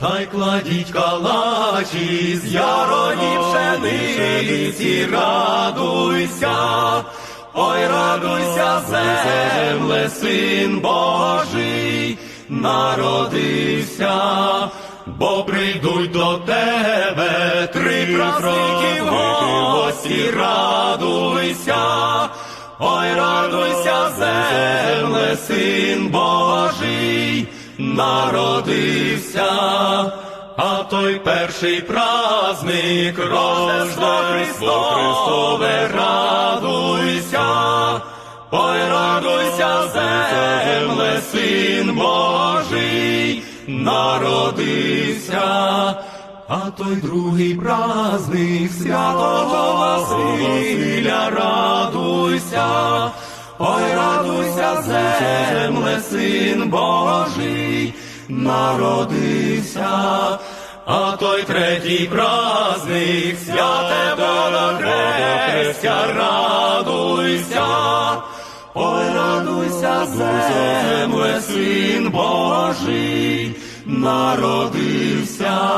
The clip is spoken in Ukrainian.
Та й кладіть калачі з ярої пшениці, радуйся, ой, радуйся, земле, син Божий, народився, бо прийдуть до тебе три праздники в гості, радуйся, ой, радуйся, земле, син Божий, народився, а той перший праздник Рождество Христове, радуйся, ой, радуйся, земле, син Божий, народився. А той другий праздник святого Василя, радуйся, ой, радуйся, земле, син Божий, народився, а той третій праздник святе водохрестя, радуйся, ой, радуйся, земле, син Божий, народився,